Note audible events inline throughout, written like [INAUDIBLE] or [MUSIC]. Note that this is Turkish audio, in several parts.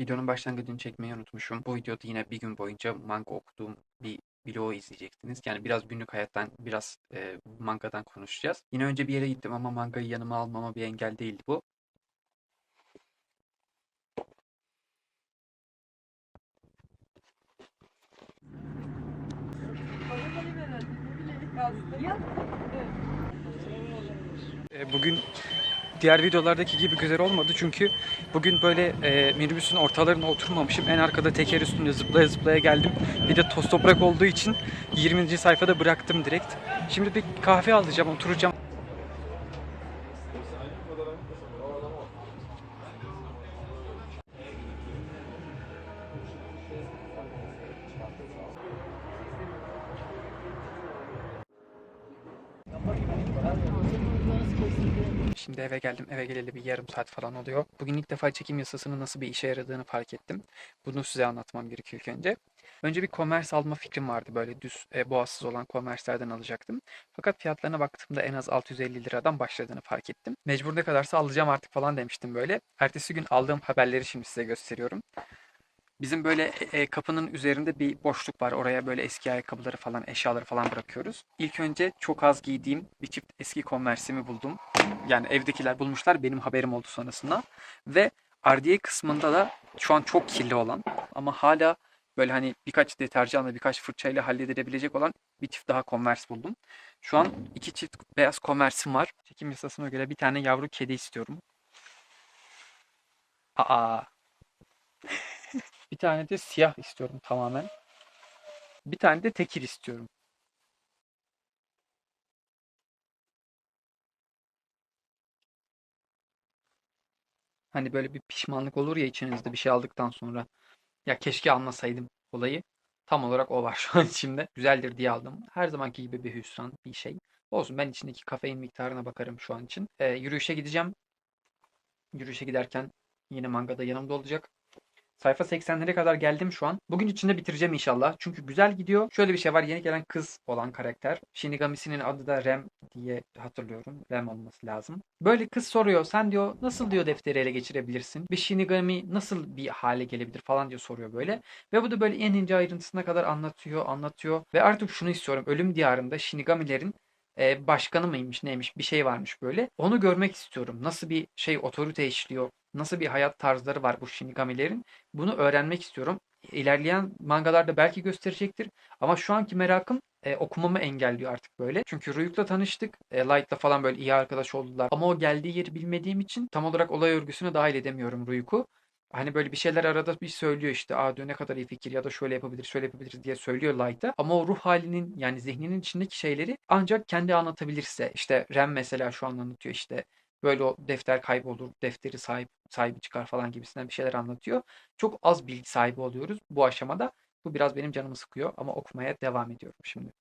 Videonun başlangıcını çekmeyi unutmuşum. Bu videoda yine bir gün boyunca manga okuduğum bir vlogu izleyeceksiniz. Yani biraz günlük hayattan, biraz e, mangadan konuşacağız. Yine önce bir yere gittim ama mangayı yanıma almama bir engel değildi bu. E, Bugün diğer videolardaki gibi güzel olmadı çünkü bugün böyle e, minibüsün ortalarına oturmamışım. En arkada teker üstünde zıplaya zıplaya geldim. Bir de toz toprak olduğu için 20. sayfada bıraktım direkt. Şimdi bir kahve alacağım, oturacağım. Şimdi eve geldim. Eve geleli bir yarım saat falan oluyor. Bugün ilk defa çekim yasasının nasıl bir işe yaradığını fark ettim. Bunu size anlatmam gerekiyor ilk önce. Önce bir Converse alma fikrim vardı. Böyle düz e, boğazsız olan Converse'lerden alacaktım. Fakat fiyatlarına baktığımda en az 650 liradan başladığını fark ettim. Mecbur ne kadarsa alacağım artık falan demiştim böyle. Ertesi gün aldığım haberleri şimdi size gösteriyorum. Bizim böyle e, e, kapının üzerinde bir boşluk var. Oraya böyle eski ayakkabıları falan, eşyaları falan bırakıyoruz. İlk önce çok az giydiğim bir çift eski Converse'imi buldum. Yani evdekiler bulmuşlar. Benim haberim oldu sonrasında. Ve RDA kısmında da şu an çok kirli olan ama hala böyle hani birkaç deterjanla birkaç fırçayla halledilebilecek olan bir çift daha Converse buldum. Şu an iki çift beyaz Converse'im var. Çekim yasasına göre bir tane yavru kedi istiyorum. Aa. Bir tane de siyah istiyorum tamamen. Bir tane de tekir istiyorum. Hani böyle bir pişmanlık olur ya içinizde bir şey aldıktan sonra. Ya keşke almasaydım olayı. Tam olarak o var [LAUGHS] şu an içimde. Güzeldir diye aldım. Her zamanki gibi bir hüsran bir şey. Olsun ben içindeki kafein miktarına bakarım şu an için. Ee, yürüyüşe gideceğim. Yürüyüşe giderken yine mangada yanımda olacak. Sayfa 80'lere kadar geldim şu an. Bugün içinde bitireceğim inşallah. Çünkü güzel gidiyor. Şöyle bir şey var. Yeni gelen kız olan karakter. Shinigami'sinin adı da Rem diye hatırlıyorum. Rem olması lazım. Böyle kız soruyor. Sen diyor nasıl diyor defteri ele geçirebilirsin? Bir Shinigami nasıl bir hale gelebilir falan diye soruyor böyle. Ve bu da böyle en ince ayrıntısına kadar anlatıyor, anlatıyor. Ve artık şunu istiyorum. Ölüm diyarında Shinigami'lerin e, başkanı mıymış neymiş bir şey varmış böyle. Onu görmek istiyorum. Nasıl bir şey otorite işliyor. Nasıl bir hayat tarzları var bu Shinigami'lerin. Bunu öğrenmek istiyorum. İlerleyen mangalarda belki gösterecektir. Ama şu anki merakım e, okumamı engelliyor artık böyle. Çünkü Ryuk'la tanıştık. E, Light'la falan böyle iyi arkadaş oldular. Ama o geldiği yeri bilmediğim için tam olarak olay örgüsüne dahil edemiyorum Ryuk'u. Hani böyle bir şeyler arada bir söylüyor işte. Aa diyor ne kadar iyi fikir ya da şöyle yapabiliriz, şöyle yapabiliriz diye söylüyor Light'a. Ama o ruh halinin yani zihninin içindeki şeyleri ancak kendi anlatabilirse. işte Rem mesela şu an anlatıyor işte böyle o defter kaybolur, defteri sahip sahibi çıkar falan gibisinden bir şeyler anlatıyor. Çok az bilgi sahibi oluyoruz bu aşamada. Bu biraz benim canımı sıkıyor ama okumaya devam ediyorum şimdi.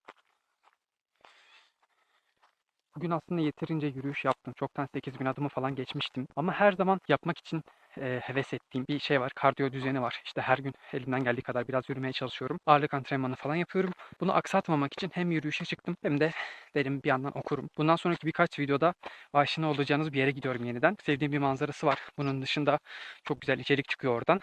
Bugün aslında yeterince yürüyüş yaptım. Çoktan 8000 adımı falan geçmiştim. Ama her zaman yapmak için e, heves ettiğim bir şey var. Kardiyo düzeni var. İşte her gün elimden geldiği kadar biraz yürümeye çalışıyorum. Ağırlık antrenmanı falan yapıyorum. Bunu aksatmamak için hem yürüyüşe çıktım hem de dedim bir yandan okurum. Bundan sonraki birkaç videoda aşina olacağınız bir yere gidiyorum yeniden. Sevdiğim bir manzarası var. Bunun dışında çok güzel içerik çıkıyor oradan.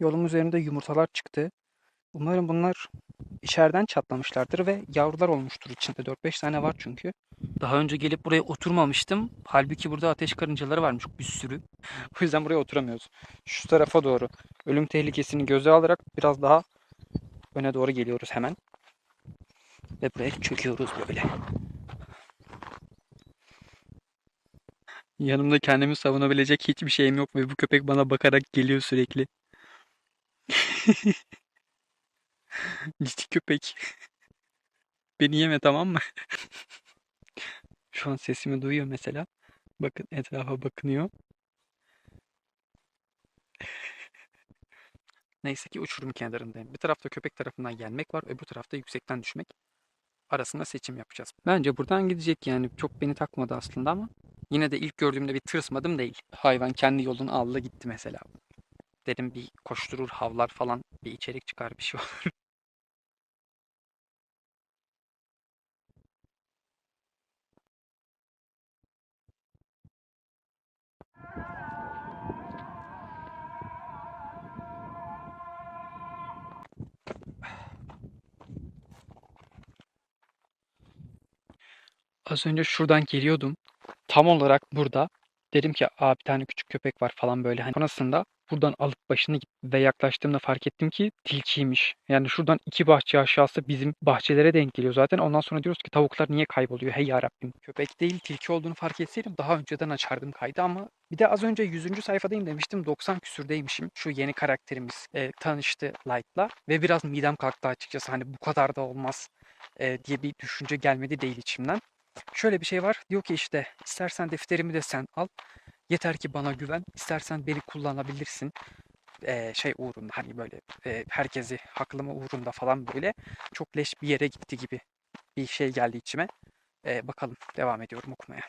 Yolum üzerinde yumurtalar çıktı. Umarım bunlar içeriden çatlamışlardır ve yavrular olmuştur içinde. 4-5 tane var çünkü. Daha önce gelip buraya oturmamıştım. Halbuki burada ateş karıncaları varmış bir sürü. [LAUGHS] O yüzden buraya oturamıyoruz. Şu tarafa doğru ölüm tehlikesini göze alarak biraz daha öne doğru geliyoruz hemen. Ve buraya çöküyoruz böyle. Yanımda kendimi savunabilecek hiçbir şeyim yok ve bu köpek bana bakarak geliyor sürekli. [LAUGHS] Cici köpek. Beni yeme tamam mı? [LAUGHS] Şu an sesimi duyuyor mesela. Bakın etrafa bakınıyor. [LAUGHS] Neyse ki uçurum kenarındayım. Bir tarafta köpek tarafından gelmek var, öbür tarafta yüksekten düşmek. Arasında seçim yapacağız. Bence buradan gidecek yani. Çok beni takmadı aslında ama Yine de ilk gördüğümde bir tırsmadım değil. Hayvan kendi yolunu aldı gitti mesela. Dedim bir koşturur havlar falan bir içerik çıkar bir şey olur. [LAUGHS] Az önce şuradan geliyordum. Tam olarak burada. Dedim ki aa bir tane küçük köpek var falan böyle. Hani sonrasında buradan alıp başını git- ve yaklaştığımda fark ettim ki tilkiymiş. Yani şuradan iki bahçe aşağısı bizim bahçelere denk geliyor zaten. Ondan sonra diyoruz ki tavuklar niye kayboluyor? Hey yarabbim. Köpek değil tilki olduğunu fark etseydim daha önceden açardım kaydı ama bir de az önce 100. sayfadayım demiştim. 90 küsürdeymişim. Şu yeni karakterimiz e, tanıştı Light'la ve biraz midem kalktı açıkçası. Hani bu kadar da olmaz e, diye bir düşünce gelmedi değil içimden. Şöyle bir şey var. Diyor ki işte istersen defterimi de sen al. Yeter ki bana güven. İstersen beni kullanabilirsin. Ee, şey uğrunda hani böyle e, herkesi haklama uğrunda falan böyle çok leş bir yere gitti gibi bir şey geldi içime. Ee, bakalım devam ediyorum okumaya.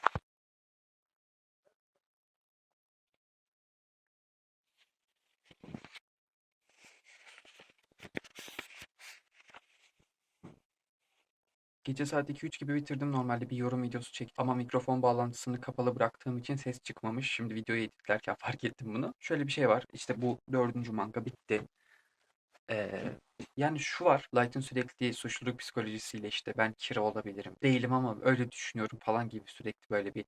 Gece saat 2-3 gibi bitirdim. Normalde bir yorum videosu çektim ama mikrofon bağlantısını kapalı bıraktığım için ses çıkmamış. Şimdi videoyu editlerken [LAUGHS] fark ettim bunu. Şöyle bir şey var. İşte bu dördüncü manga bitti. Ee, yani şu var. Light'ın sürekli suçluluk psikolojisiyle işte ben Kira olabilirim. Değilim ama öyle düşünüyorum falan gibi sürekli böyle bir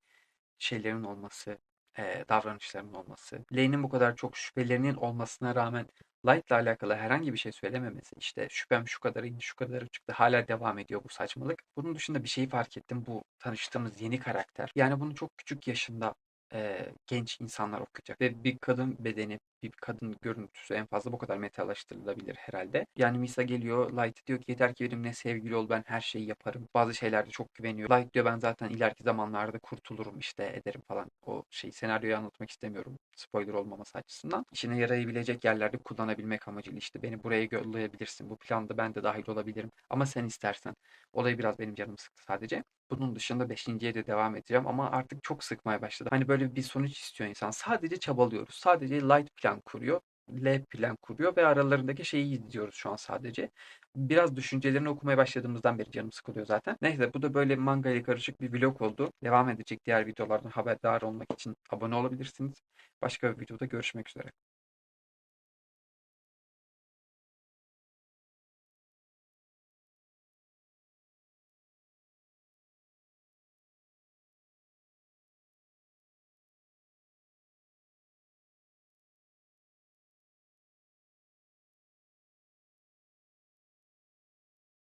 şeylerin olması, e, davranışlarının olması. Lane'in bu kadar çok şüphelerinin olmasına rağmen Light'la alakalı herhangi bir şey söylememesi. işte şüphem şu kadarı indi, şu kadarı çıktı. Hala devam ediyor bu saçmalık. Bunun dışında bir şeyi fark ettim. Bu tanıştığımız yeni karakter. Yani bunu çok küçük yaşında e, genç insanlar okuyacak. Ve bir kadın bedeni, bir kadın görüntüsü en fazla bu kadar metalaştırılabilir herhalde. Yani Misa geliyor, Light diyor ki yeter ki benimle sevgili ol ben her şeyi yaparım. Bazı şeylerde çok güveniyor. Light diyor ben zaten ileriki zamanlarda kurtulurum işte ederim falan. O şey senaryoyu anlatmak istemiyorum. Spoiler olmaması açısından. İşine yarayabilecek yerlerde kullanabilmek amacıyla işte beni buraya yollayabilirsin. Bu planda ben de dahil olabilirim. Ama sen istersen. Olayı biraz benim canımı sıktı sadece. Bunun dışında 5.ye de devam edeceğim ama artık çok sıkmaya başladı. Hani böyle bir sonuç istiyor insan. Sadece çabalıyoruz. Sadece light plan kuruyor. L plan kuruyor ve aralarındaki şeyi izliyoruz şu an sadece. Biraz düşüncelerini okumaya başladığımızdan beri canım sıkılıyor zaten. Neyse bu da böyle manga ile karışık bir vlog oldu. Devam edecek diğer videolardan haberdar olmak için abone olabilirsiniz. Başka bir videoda görüşmek üzere.